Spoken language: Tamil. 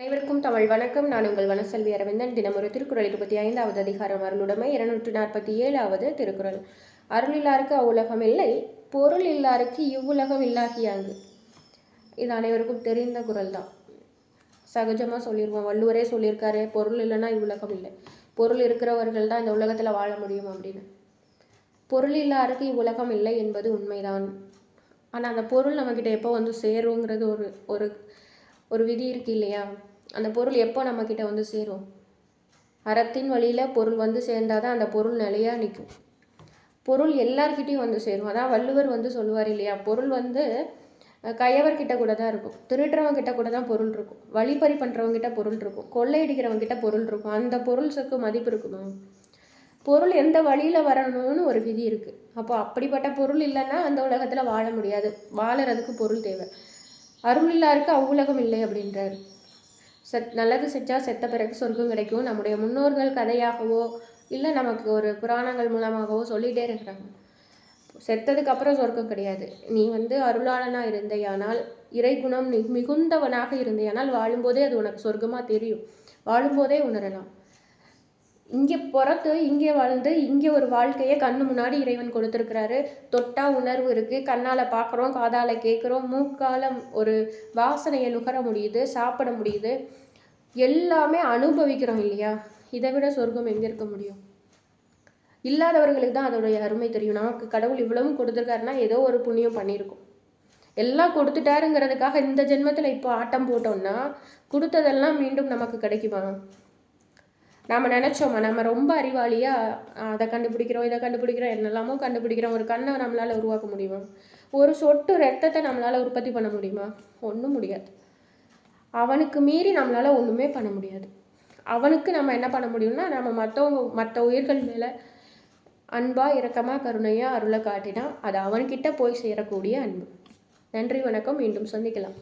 அனைவருக்கும் தமிழ் வணக்கம். நான் உங்கள் வனசெல்வி அரவிந்தன். தினமொரு திருக்குறள் இருபத்தி ஐந்தாவது அதிகாரம். அருளுடைமை இருநூற்று நாற்பத்தி ஏழாவது திருக்குறள். அருள் இல்லாருக்கு அவ்வுலகம் இல்லை பொருள் இல்லாருக்கு இவ்வுலகம் இல்லாகியாங்கு இது அனைவருக்கும் தெரிந்த குரல் தான் சகஜமாக சொல்லிடுவோம் வள்ளுவரே சொல்லியிருக்காரு பொருள் இல்லைன்னா இவ்வுலகம் இல்லை. பொருள் இருக்கிறவர்கள் தான் இந்த உலகத்தில் வாழ முடியும் அப்படின்னு. பொருள் இல்லாருக்கு இவ்வுலகம் இல்லை என்பது உண்மைதான். ஆனால் அந்த பொருள் நம்மக்கிட்ட எப்போ வந்து சேருங்கிறது ஒரு ஒரு ஒரு விதி இருக்கு இல்லையா? அந்த பொருள் எப்போ நம்மக்கிட்ட வந்து சேரும்? அறத்தின் வழியில் பொருள் வந்து சேர்ந்தாதான் அந்த பொருள் நிலையாக நிற்கும். பொருள் எல்லார்கிட்டையும் வந்து சேரும். அதான் வள்ளுவர் வந்து சொல்லுவார் இல்லையா? பொருள் வந்து அஹ், கயவர்கிட்ட கூட தான் இருக்கும். திருடுறவங்கிட்ட கூட தான் பொருள் இருக்கும். வழிப்பறி பண்ணுறவங்கிட்ட பொருள் இருக்கும். கொள்ளையடிக்கிறவங்கிட்ட பொருள் இருக்கும். அந்த பொருளுக்கு மதிப்பு இருக்குமா? பொருள் எந்த வழியில் வரணும்னு ஒரு விதி இருக்குது அப்போ அப்படிப்பட்ட பொருள் இல்லைன்னா அந்த உலகத்தில் வாழ முடியாது. வாழறதுக்கு பொருள் தேவை. அருள் இல்லாருக்கு அவ்வுலகம் இல்லை அப்படின்றார். செத் நல்லது செஞ்சா செத்த பிறகு சொர்க்கம் கிடைக்கும். நம்முடைய முன்னோர்கள் கதையாகவோ இல்லை நமக்கு ஒரு புராணங்கள் மூலமாகவோ சொல்லிகிட்டே இருக்கிறாங்க. செத்ததுக்கு அப்புறம் சொர்க்கம் கிடையாது. நீ வந்து அருளாளனாக இருந்தையானால் இறைகுணம் மிகுந்தவனாக இருந்தேயானால் வாழும்போதே அது உனக்கு சொர்க்கமாக தெரியும். வாழும்போதே உணரலாம். இங்கே பிறந்து இங்கே வாழ்ந்து இங்கே ஒரு வாழ்க்கையை கண் முன்னாடி இறைவன் கொடுத்துருக்கிறாரு. தொட்டா உணர்வு இருக்குது கண்ணால் பார்க்குறோம் காதால் கேட்குறோம். மூக்கால ஒரு வாசனையை நுகர முடியுது சாப்பிட முடியுது. எல்லாமே அனுபவிக்கிறோம் இல்லையா? இதை விட சொர்க்கம் எங்கே இருக்க முடியும்? இல்லாதவர்களுக்கு தான் அதோடைய அருமை தெரியும். நமக்கு கடவுள் இவ்வளவும் கொடுத்துருக்காருன்னா ஏதோ ஒரு புண்ணியம் பண்ணியிருக்கோம். எல்லாம் கொடுத்துட்டாருங்கிறதுக்காக இந்த ஜென்மத்தில் இப்போ ஆட்டம் போட்டோம்னா கொடுத்ததெல்லாம் மீண்டும் நமக்கு கிடைக்குமா? நாம் நினச்சோமா நம்ம ரொம்ப அறிவாளியாக அதை கண்டுபிடிக்கிறோம் இதை கண்டுபிடிக்கிறோம் என்னெல்லாமோ கண்டுபிடிக்கிறோம். ஒரு கண்ணை நம்மளால் உருவாக்க முடியுமா? ஒரு சொட்டு ரத்தத்தை நம்மளால் உற்பத்தி பண்ண முடியுமா? ஒன்றும் முடியாது. அவனுக்கு மீறி நம்மளால் ஒன்றுமே பண்ண முடியாது. அவனுக்கு நம்ம என்ன பண்ண முடியும்னா நம்ம மற்றவங்க மற்ற உயிர்கள் மேலே அன்பாக இரக்கமாக கருணையாக அருளை காட்டினா அது அவன்கிட்ட போய் சேரக்கூடிய அன்பு. நன்றி வணக்கம். மீண்டும் சந்திக்கலாம்.